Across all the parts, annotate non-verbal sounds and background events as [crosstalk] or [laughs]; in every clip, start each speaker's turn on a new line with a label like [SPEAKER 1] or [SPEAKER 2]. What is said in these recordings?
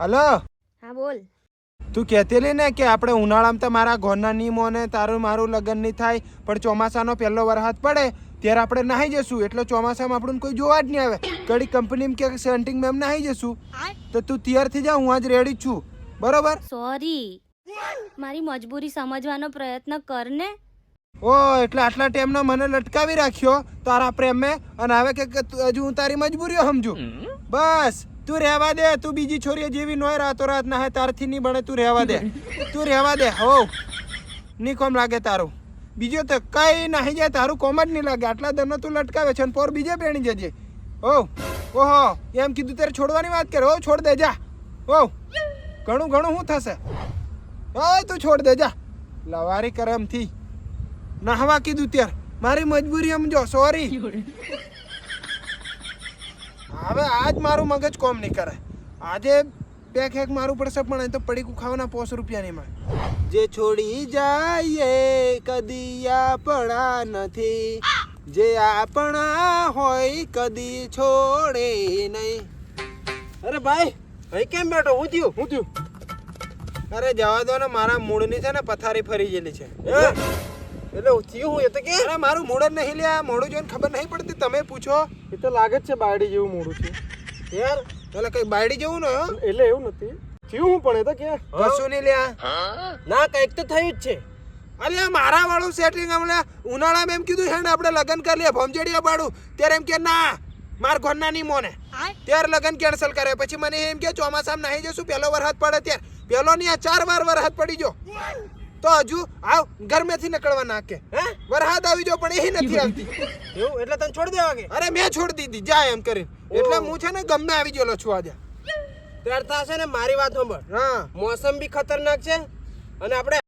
[SPEAKER 1] Hello?
[SPEAKER 2] હા બોલ.
[SPEAKER 1] તું કહેતેલી ને કે આપણે ઉનાળામાં તો મારા ઘરના નિયમો ને તારું મારું લગ્ન નહીં થાય પણ ચોમાસાનો પહેલો વરસાદ પડે ત્યારે આપણે નાહી જશું. એટલે ચોમાસામાં આપણને કોઈ જોવા જ નહીં આવે. કડી કંપનીમાં કે સેન્ટિંગ મેમ નાહી જશું. તો તું તૈયાર થઈ જા હું આજ રેડી છું. બરોબર?
[SPEAKER 2] સોરી. મારી મજબૂરી સમજવાનો પ્રયત્ન કર ને.
[SPEAKER 1] ઓ એટલે આટલા ટાઈમનો મને લટકાવી રાખ્યો તારા પ્રેમે અને હવે કે કે તું- હજુ હું તારી મજબૂરીઓ સમજુ. બસ. તું રહેવા દે, તું બીજી છોરીઓ જેવી નોય રાતો રાત ના હે તારથી નહીં બને, તું રહેવા દે. તું રહેવા દે, હો. નહીં કોમ લાગે તારું. બીજો તો કઈ નાહી જાય, તારું કોમ જ નહીં લાગે. આટલા દરનો તું લટકાવે છે અને પોર બીજે પેણી જજે. ઓ ઓહો, એમ કીધું ત્યારે છોડવાની વાત કરે. ઓ છોડ દે, જા. ઓ ઘણું ઘણું શું થશે? ઓ તું છોડ દે, જા. લવારી કરમથી નાહવા કીધું ત્યાર. મારી મજબૂરી સમજો સોરી હવે આજ મારું મગજ કોમ નહીં કરે. આજે બે ખેક મારું પડશે પણ અહીં તો પડીકું ખાવાના પોસ રૂપિયાની માં જે છોડી જાય કદી આપણા નથી. જે આપણા હોય કદી છોડે નહીં.
[SPEAKER 3] અરે ભાઈ ભાઈ કેમ બેઠો? હું થયું? હું થયું.
[SPEAKER 1] અરે જવા દો ને મારા મૂળની છે ને પથારી ફરી ગયેલી છે.
[SPEAKER 3] હે? એટલે થયું હું એ તો કે.
[SPEAKER 1] અરે મારું મૂળ જ નહીં લ્યા મોડું જોઈને ખબર નહીં પડતી તમે પૂછો.
[SPEAKER 3] એ તો લાગે જ છે બાયડી જેવું મોડું છે.
[SPEAKER 1] યાર એટલે કઈ બાયડી જેવું ને
[SPEAKER 3] એટલે એવું નથી. થયું હું પણ એ તો કે.
[SPEAKER 1] કશું નહીં લ્યા
[SPEAKER 3] ના કંઈક તો થયું જ છે.
[SPEAKER 1] અરે મારા વાળું સેટિંગ હમણાં ઉનાળામાં એમ કીધું છે ને આપણે લગ્ન કરી લઈએ ભમજેડીયા વાળું ત્યારે એમ કે ના માર ઘરના નહીં મોને. ત્યારે લગ્ન કેન્સલ કરે પછી મને એમ કે ચોમાસામાં નહીં જશું પહેલો વરસાદ પડે ત્યારે. પહેલો નહીં આ ચાર વાર વરસાદ પડી જો તો હજુ આવ ઘરમાંથી નીકળવા નાખે
[SPEAKER 3] હે?
[SPEAKER 1] વરસાદ આવી જો પણ એ નથી આવતી.
[SPEAKER 3] એવું? એટલે તને છોડી દેવા કે?
[SPEAKER 1] અરે મેં છોડી દીધી જા એમ કરીને. એટલે હું છે ને ગમે આવી ગયેલો છું આજે.
[SPEAKER 3] ત્યાર થશે ને મારી વાત સાંભળ.
[SPEAKER 1] હા.
[SPEAKER 3] મોસમ બી ખતરનાક છે અને આપણે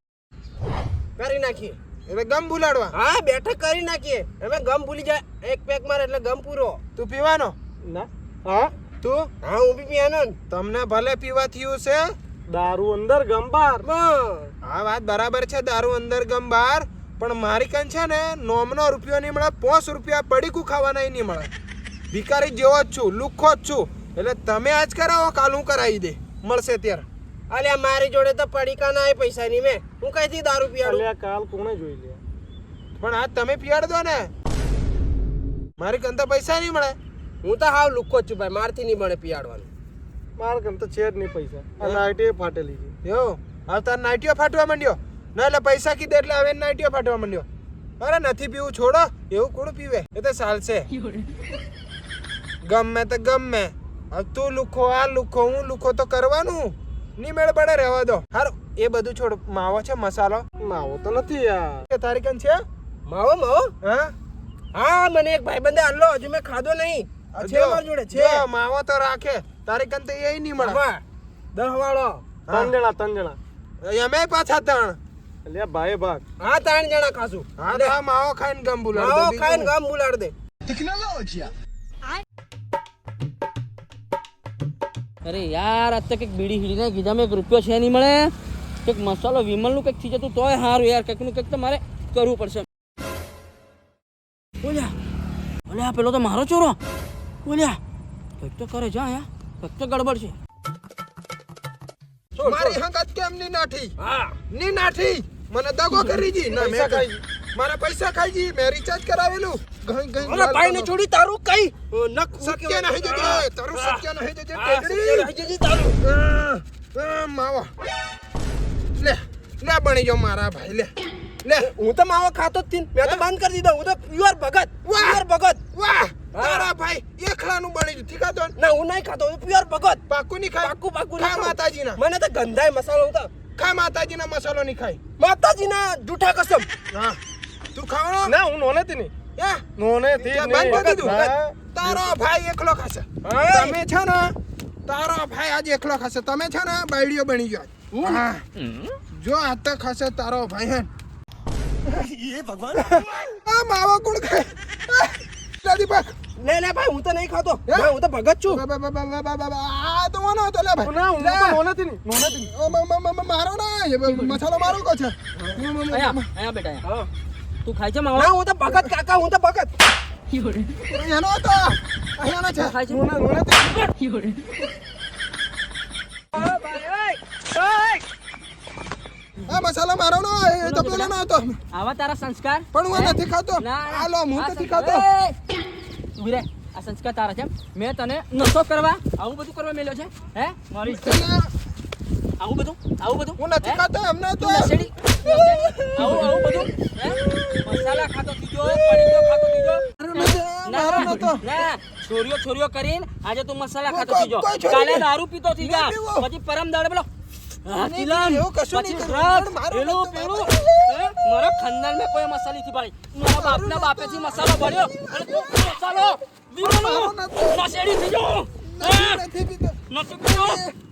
[SPEAKER 3] કરી નાખીએ.
[SPEAKER 1] એટલે ગમ ભૂલાડવા.
[SPEAKER 3] હા બેઠક કરી નાખીએ. અમે ગમ ભૂલી જાય એક પેક મારે એટલે ગમ પૂરો.
[SPEAKER 1] તું પીવાનો?
[SPEAKER 3] ના. હા?
[SPEAKER 1] તું?
[SPEAKER 3] હા હું બી પીવાનો
[SPEAKER 1] તમને ભલે પીવા થયું છે
[SPEAKER 3] દારૂ અંદર ગંબાર.
[SPEAKER 1] આ વાત બરાબર છે દારૂ અંદર ગંબાર. પણ મારી કન છે ને નોમનો રૂપિયો નહીં મળે પોસ રૂપિયા પડીકું ખાવાના નહીં મળે. ભિખારી જેવો જ છું લુખ્ખો જ છું. એટલે તમે આજ કરાવો કાલ હું કરાવી દે. મળશે ત્યારે.
[SPEAKER 3] અલ્યા મારી જોડે તો પડીકા ના પૈસા ની મેં. હું કઈથી દારૂ પીવાડું? કાલ કોણે જોઈ લે?
[SPEAKER 1] પણ આ તમે પીવાડ દો ને. મારી કન તો પૈસા નહીં મળે.
[SPEAKER 3] હું તો હાવ લુખ્ખો જ છું ભાઈ મારથી નહીં મળે પીવાડવાનું. મારા કમ તો છે જ નહીં પૈસા.
[SPEAKER 1] આ
[SPEAKER 3] નાઈટી ફાટેલી છે.
[SPEAKER 1] યો હવે તાર નાઇટીઓ ફાટવા માંડ્યો. ના એટલે પૈસા કીધે એટલે હવે નાઇટીઓ ફાટવા માંડ્યો. અરે નથી પીવું છોડો. એવું કોણ પીવે? એ તો ચાલશે ગમે તો ગમે. હવે તું લુખો આ લુખો હું લુખો તો કરવાનું. ની મેળ પડે રહેવા દો. હારું એ બધું છોડ. માવો છે મસાલો?
[SPEAKER 3] માવો તો નથી યાર.
[SPEAKER 1] તારી કન છે?
[SPEAKER 3] માવો માવો?
[SPEAKER 1] હા?
[SPEAKER 3] હા મને એક ભાઈબંધે આલો હજુ મેં ખાધો નહીં. છે મારી જોડે છે.
[SPEAKER 1] માવો તો રાખે. તારી કન તો એ નહીં મળે.
[SPEAKER 3] દસ વાળો.
[SPEAKER 1] ત્રણ
[SPEAKER 3] જણા ત્રણ જણા.
[SPEAKER 1] અમે પાછા ત્રણ.
[SPEAKER 3] એટલે ભાઈ ભાગ. હા ત્રણ જણા ખાશું.
[SPEAKER 1] હા તો માવો ખાઈને ગમ બોલાડ દે,
[SPEAKER 3] માવો ખાઈને
[SPEAKER 1] હું.
[SPEAKER 3] બુલાડ દે.
[SPEAKER 4] અરે યાર આજ તો કંઈક બીડી હીડીને ગીધામાં એક રૂપિયો છે નહીં મળે. કંઈક મસાલો વિમલનું કંઈક થઈ જતું તોય સારું યાર કંઈકનું કંઈક તો મારે કરવું પડશે. ઓલ્યા ઓલ્યા પેલો તો મારો ચોરો. કંઈક તો કરે જા યા કંઈક તો ગડબડ છે.
[SPEAKER 1] મારી હંગત કેમ ની નાઠી?
[SPEAKER 3] હા.
[SPEAKER 1] ની નાઠી? મને દગો કરી જી ના મે
[SPEAKER 3] પૈસા ખાઈ
[SPEAKER 1] મારા પૈસા ખાઈ જી મેં રિચાર્જ કરાવેલું. ગઈ ગઈ
[SPEAKER 3] અરે ભાઈ ને છોડી તારું કઈ? નખ
[SPEAKER 1] સત્ય નહીં જજે તારું સત્ય નહીં જજે ટેકડી.
[SPEAKER 3] નહીં જજે તારું.
[SPEAKER 1] માવા. લે લે બની જો મારા ભાઈ લે. લે
[SPEAKER 3] હું તો માવો ખાતો જ થી મેં તો બંધ કરી દીધો. હું તો પ્યોર ભગત! પ્યોર ભગત.
[SPEAKER 1] વાહ! તારા ભાઈ એકલાનું બની ઠીક હતો
[SPEAKER 3] ના? હું નહીં ખાતો હું પ્યોર ભગત.
[SPEAKER 1] પાકું નહીં ખાય?
[SPEAKER 3] પાકું પાકું
[SPEAKER 1] ખા. માતાજીના.
[SPEAKER 3] મને તો ગંધાય મસાલો હું તો
[SPEAKER 1] ખા માતાજીના મસાલો નહીં ખાય.
[SPEAKER 3] માતાજીના જૂઠા કસમ.
[SPEAKER 1] હા. તું ખાવાનો?
[SPEAKER 3] ના હું નોને તી નહીં. નોને
[SPEAKER 1] ત્યાં બંધ કરી દીધું. તારો ભાઈ એકલો ખાશે. તમે છે ને તારો ભાઈ આજે એકલો ખાશે. તમે છે ને બાયડીઓ બની ગયો. જો આ તો ખાશે તારો ભાઈ હે [laughs] એ ભગવાન. આ માવા કોણ ખાય? દાદી બા
[SPEAKER 3] લે લે ભાઈ હું તો નહીં ખાતો.
[SPEAKER 1] હે?
[SPEAKER 3] તો ભગત છું.
[SPEAKER 1] આ તો વાનો હતો લે ભાઈ.
[SPEAKER 3] ના હું. તો નોનેથી નહીં
[SPEAKER 1] મ- મારો ના મસાલો મારો કો છે. મ-
[SPEAKER 4] અહીંયા બેટા તું ખાય છે માવા?
[SPEAKER 3] હું તો ભગત કાકા હું તો ભગત.
[SPEAKER 1] એનો તો અહીંયાનો છે?
[SPEAKER 4] ખાય છે
[SPEAKER 3] નોને નોનેથી
[SPEAKER 1] ખાતો
[SPEAKER 4] આવા તારા સંસ્કાર?
[SPEAKER 1] પણ હું નથી ખાતો.
[SPEAKER 4] ના, ના.
[SPEAKER 1] આ લો હું નથી ખાતો.
[SPEAKER 4] ઊભી આ સંસ્કાર તારા છે મેં તને નશો કરવા આવું બધું કરવા મેલ્યો છે. હે? મારી આવું બધું? આવું બધું?
[SPEAKER 1] હું નથી ખાતો એમને તો
[SPEAKER 4] નશેડી? આવું આવું બધું? મસાલા ખાતો થીજો પડીકો ખાતો થીજો
[SPEAKER 1] મારો નતો,
[SPEAKER 4] ના છોરીઓ છોરીઓ કરીને આજે તું મસાલા ખાતો થીજો કાલે દારૂ પીતો થઈ જા પછી પરમ દાડે બોલો
[SPEAKER 1] નહીં એવું કશું નહીં કરું.
[SPEAKER 4] પેલું? મારા ખાનદાન મેં કોઈ મસાલી થી પાડી મારા બાપના બાપેથી મસાલો ભર્યો. અને તું મસાલો દીવાનો. નશેડી થઈ ગયો. હે?
[SPEAKER 1] નથી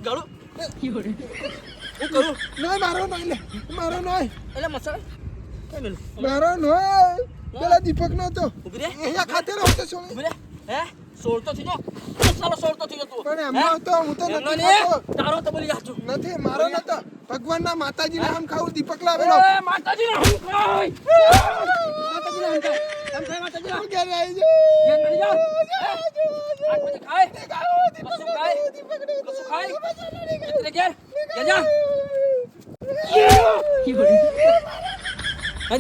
[SPEAKER 4] ગળો. હું કરું?
[SPEAKER 1] નહીં મારો નહીં લે. મારો નહીં
[SPEAKER 4] એટલે મસાલો?
[SPEAKER 1] મારો નહીં પેલા દીપક નો હતો
[SPEAKER 4] ઉભરે
[SPEAKER 1] અહીંયા ખાતે રહો
[SPEAKER 4] તો ઉભરે હે? સોળતો થઈ ગયો મસાલો સોળતો થઈ ગયો તું
[SPEAKER 1] પણ? એમનો હું તો નથી ખાતો.
[SPEAKER 4] તારો તો બોલી જાજો
[SPEAKER 1] નથી મારો નતો. ભગવાનના માતાજીને આમ ખાવું દીપક લાવેલો.
[SPEAKER 4] એ ખાય. ખાય ખાય માતાજીને
[SPEAKER 1] હું ઘરે આવી.
[SPEAKER 4] ઘેર નડી ખાય. કશું ખાય? કશું ખાય? એટલે ઘેર ઘેર જા.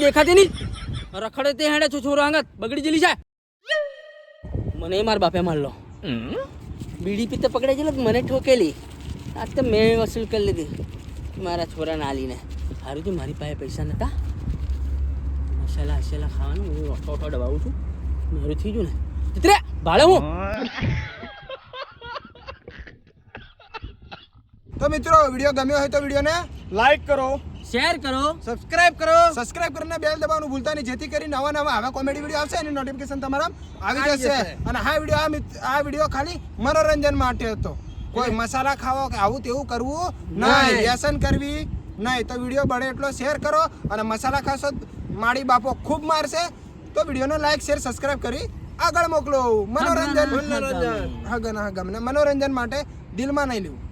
[SPEAKER 4] દેખાતી નહીં. રખડે તે હેડે છો છોરો આંગત. બગડી જેલી છે. મને મારા બાપે મારલો. બીડી પીતે પકડાઈ ગયેલો મને ઠોકેલી. આ તો મેં વસૂલ કરી લીધી. મારા છોરાને આલીને. સારું તો મારી પાસે પૈસા નહોતા મસાલા હસેલા ખાવાનું હું ઓઠો ઓઠો દબાવું છું. મારું થઈ ગયું ને. ચિત્રે ભાડે હું?
[SPEAKER 1] તો મિત્રો વીડિયો ગમ્યો હોય તો વિડીયોને
[SPEAKER 3] લાઈક કરો.
[SPEAKER 4] શેર કરો.
[SPEAKER 3] સબસ્ક્રાઇબ કરો.
[SPEAKER 1] સબસ્ક્રાઇબ કરીને બેલ દબાવવાનું ભૂલતા નહીં. જેથી કરી નવા નવા આવા કોમેડી વીડિયો આવશે એની નોટિફિકેશન તમારા આવી જશે. અને આ વીડિયો આ આ વીડિયો ખાલી મનોરંજન માટે હતો. કોઈ મસાલા ખાવો કે આવું તેવું કરવું નહીં. વ્યસન કરવી નહીં. તો વીડિયો બને એટલો શેર કરો અને મસાલા ખાશો માડી બાપો ખૂબ મારશે. તો વિડીયોને લાઈક શેર સબસ્ક્રાઇબ કરી આગળ મોકલો. મનોરંજન.
[SPEAKER 3] મનોરંજન.
[SPEAKER 1] હા ગમે મનોરંજન માટે દિલમાં નહીં લેવું.